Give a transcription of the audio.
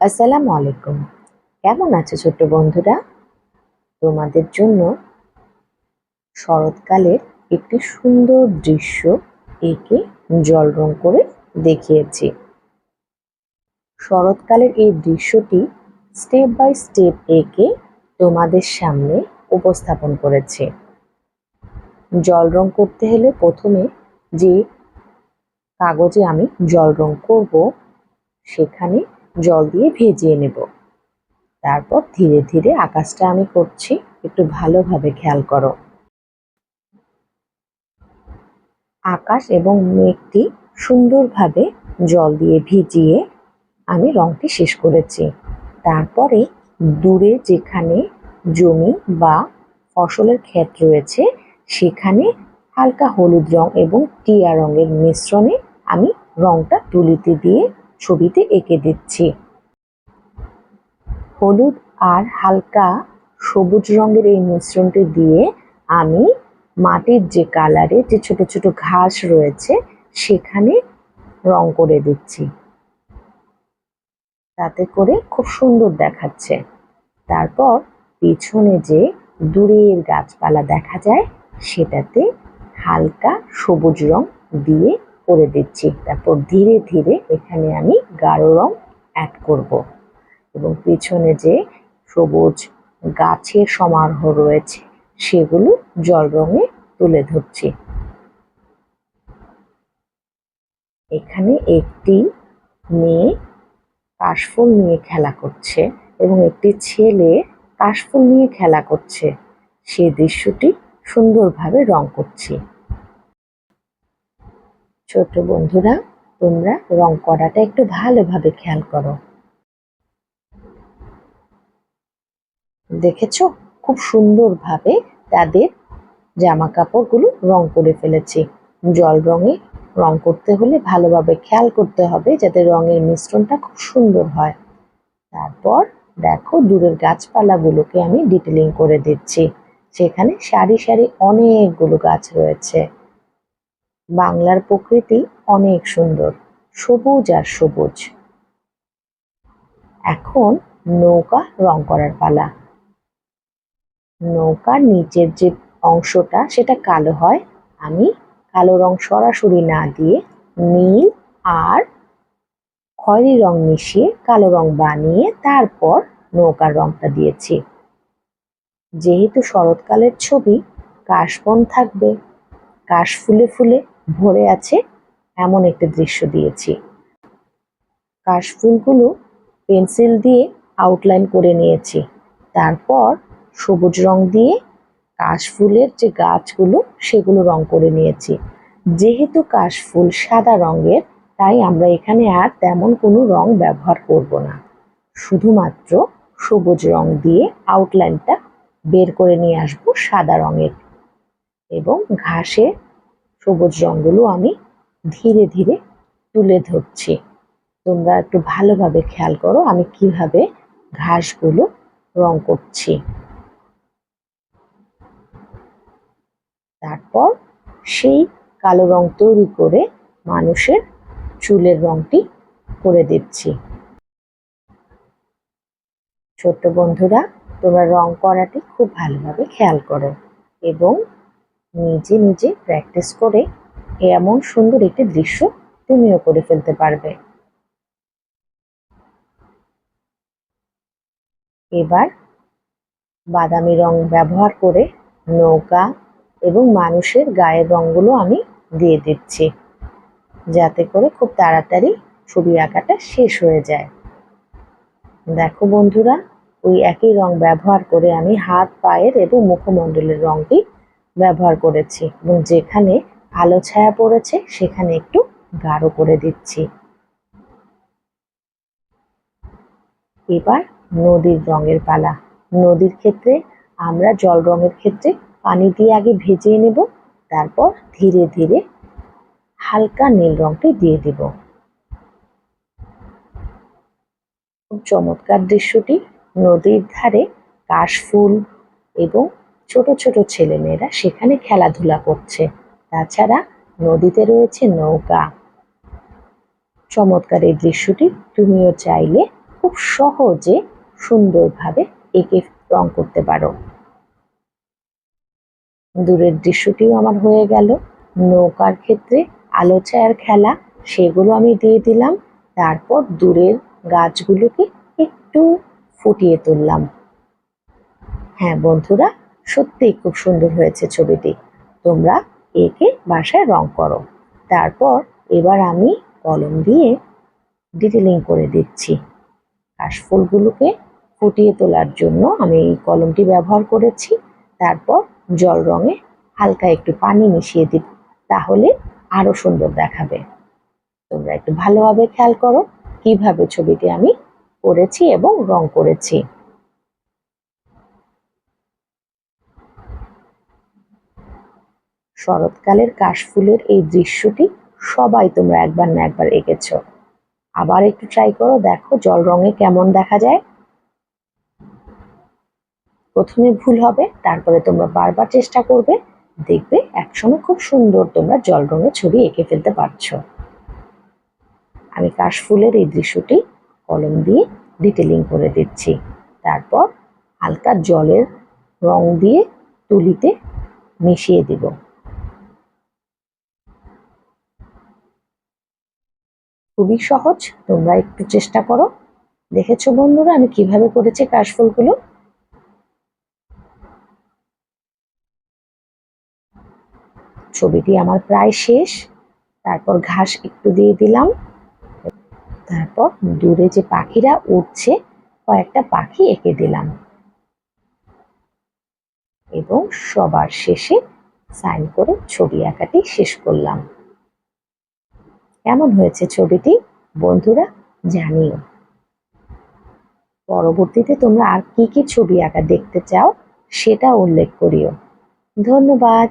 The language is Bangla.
আসসালামু আলাইকুম। কেমন আছো ছোট্ট বন্ধুরা? তোমাদের জন্য শরৎকালের একটি সুন্দর দৃশ্য একে জল রং করে দেখিয়েছি। শরৎকালের এই দৃশ্যটি স্টেপ বাই স্টেপ একে তোমাদের সামনে উপস্থাপন করেছে। জল রং করতে হলে প্রথমে যে কাগজে আমি জল রং করব, সেখানে জল দিয়ে ভেজিয়ে নেব। তারপর ধীরে ধীরে আকাশটা আমি করছি, একটু ভালোভাবে খেয়াল করো। আকাশ এবং মেঘটি সুন্দরভাবে জল দিয়ে ভিজিয়ে আমি রংটি শেষ করেছি। তারপরে দূরে যেখানে জমি বা ফসলের ক্ষেত রয়েছে, সেখানে হালকা হলুদ রং এবং টিয়া রঙের মিশ্রণে আমি রংটা তুলিতে দিয়ে ছবিতে এঁকে দিচ্ছি। হলুদ আর হালকা সবুজ রঙের এই মিশ্রণটি দিয়ে আমি মাটির যে কালারে যে ছোট ছোট ঘাস রয়েছে, সেখানে রং করে দিচ্ছি। তাতে করে খুব সুন্দর দেখাচ্ছে। তারপর পিছনে যে দূরের গাছপালা দেখা যায়, সেটাতে হালকা সবুজ রং দিয়ে করে দিচ্ছি। তারপর ধীরে ধীরে এখানে আমি গাঢ় রং অ্যাড করব। এবং পিছনে যে সবুজ গাছের সমারোহ রয়েছে, সেগুলো জল রঙে তুলে ধরছি। এখানে একটি মেয়ে কাশফুল নিয়ে খেলা করছে এবং একটি ছেলে কাশফুল নিয়ে খেলা করছে। সে দৃশ্যটি সুন্দরভাবে রং করছি। ছোট বন্ধুরা, তোমরা রং করাটা একটু ভালোভাবে খেয়াল করো। দেখেছ? খুব সুন্দরভাবে তাদের জামা কাপড়গুলো রং করে ফেলেছি। জল রঙে রং করতে হলে ভালোভাবে খেয়াল করতে হবে যাতে রঙের মিশ্রণটা খুব সুন্দর হয়। তারপর দেখো দূরের গাছপালাগুলোকে আমি ডিটেলিং করে দিচ্ছি। সেখানে সারি সারি অনেকগুলো গাছ রয়েছে। বাংলার প্রকৃতি অনেক সুন্দর, সবুজ আর সবুজ। এখন নৌকা রং করার পালা। নৌকার নিচের যে অংশটা সেটা কালো হয়, আমি কালো রং সরাসরি না দিয়ে নীল আর খয়েরি রং মিশিয়ে কালো রং বানিয়ে তারপর নৌকার রংটা দিয়েছি। যেহেতু শরৎকালের ছবি, কাশবন থাকবে। কাশ ফুলে ফুলে ভরে আছে এমন একটি দৃশ্য দিয়েছি। কাশফুলগুলো পেন্সিল দিয়ে আউটলাইন করে নিয়েছি। তারপর সবুজ রং দিয়ে কাশফুলের যে গাছগুলো, সেগুলো রং করে নিয়েছি। যেহেতু কাশফুল সাদা রঙের, তাই আমরা এখানে আর তেমন কোনো রং ব্যবহার করব না। শুধুমাত্র সবুজ রং দিয়ে আউটলাইনটা বের করে নিয়ে আসব সাদা রঙের। এবং ঘাসের সবুজ রঙগুলো আমি ধীরে ধীরে তুলে ধরছি। তোমরা একটু ভালোভাবে খেয়াল করো আমি কীভাবে ঘাসগুলো রং করছি। তারপর সেই কালো রং তৈরি করে মানুষের চুলের রংটি করে দিচ্ছি। ছোট্ট বন্ধুরা, তোমরা রং করাটি খুব ভালোভাবে খেয়াল করো এবং নিজে নিজে প্র্যাকটিস করে এমন সুন্দর একটি দৃশ্য তুমিও করে ফেলতে পারবে। এবার বাদামি রং ব্যবহার করে নৌকা এবং মানুষের গায়ের রঙগুলো আমি দিয়ে দিচ্ছি। যাতে করে খুব তাড়াতাড়ি ছবি আঁকাটা শেষ হয়ে যায়। দেখো বন্ধুরা, ওই একই রং ব্যবহার করে আমি হাত, পায়ের এবং মুখমণ্ডলের রংটি ব্যবহার করেছি এবং যেখানে আলো ছায়া পড়েছে, সেখানে একটু গাঢ় করে দিচ্ছি। এবার নদীর রঙের পালা। নদীর ক্ষেত্রে আমরা জল রঙের ক্ষেত্রে পানি দিয়ে আগে ভেজিয়ে নেব, তারপর ধীরে ধীরে হালকা নীল রংটি দিয়ে দেব। খুব চমৎকার দৃশ্যটি নদীর ধারে কাশফুল এবং ছোট ছোট ছেলেমেয়েরা সেখানে খেলাধুলা করছে। তাছাড়া নদীতে রয়েছে নৌকা। চমৎকার এই দৃশ্যটি তুমিও চাইলে খুব সহজে সুন্দরভাবে এঁকে রং করতে পারো। দূরের দৃশ্যটিও আমার হয়ে গেল। নৌকার ক্ষেত্রে আলো ছায়ার খেলা, সেগুলো আমি দিয়ে দিলাম। তারপর দূরের গাছগুলোকে একটু ফুটিয়ে তুললাম। হ্যাঁ বন্ধুরা সত্যিই খুব সুন্দর হয়েছে ছবিটি। তোমরা একে বাসায় রং করো। তারপর এবার আমি কলম দিয়ে ডিটেলিং করে দিচ্ছি। কাশফুলগুলোকে ফুটিয়ে তোলার জন্য আমি এই কলমটি ব্যবহার করেছি। তারপর জল রঙে হালকা একটু পানি মিশিয়ে দিব, তাহলে আরও সুন্দর দেখাবে। তোমরা একটু ভালোভাবে খেয়াল করো কীভাবে ছবিটি আমি করেছি এবং রং করেছি। শরৎকালের কাশফুলের এই দৃশ্যটি সবাই তোমরা একবার না একবার এঁকেছ। আবার একটু ট্রাই করো, দেখো জল রঙে কেমন দেখা যায়। প্রথমে ভুল হবে, তারপরে তোমরা বারবার চেষ্টা করবে, দেখবে একসময় খুব সুন্দর তোমরা জল রঙের ছবি এঁকে ফেলতে পারছ। আমি কাশফুলের এই দৃশ্যটি কলম দিয়ে ডিটেলিং করে দিচ্ছি। তারপর হালকা জলের রং দিয়ে তুলিতে মিশিয়ে দিব। খুবই সহজ। তোমরা একটু চেষ্টা করো। দেখেছ বন্ধুরা আমি কীভাবে করেছি কাশফুলগুলো ছবিটি আমার প্রায় শেষ। তারপর ঘাস একটু দিয়ে দিলাম। তারপর দূরে যে পাখিরা উঠছে, কয়েকটা পাখি এঁকে দিলাম। এবং সবার শেষে সাইন করে ছবি আঁকাটি শেষ করলাম। কেমন হয়েছে ছবিটি? বন্ধুরা জানিও। পরবর্তীতে তোমরা আর কি কি ছবি আঁকা দেখতে চাও সেটা উল্লেখ করিও। ধন্যবাদ।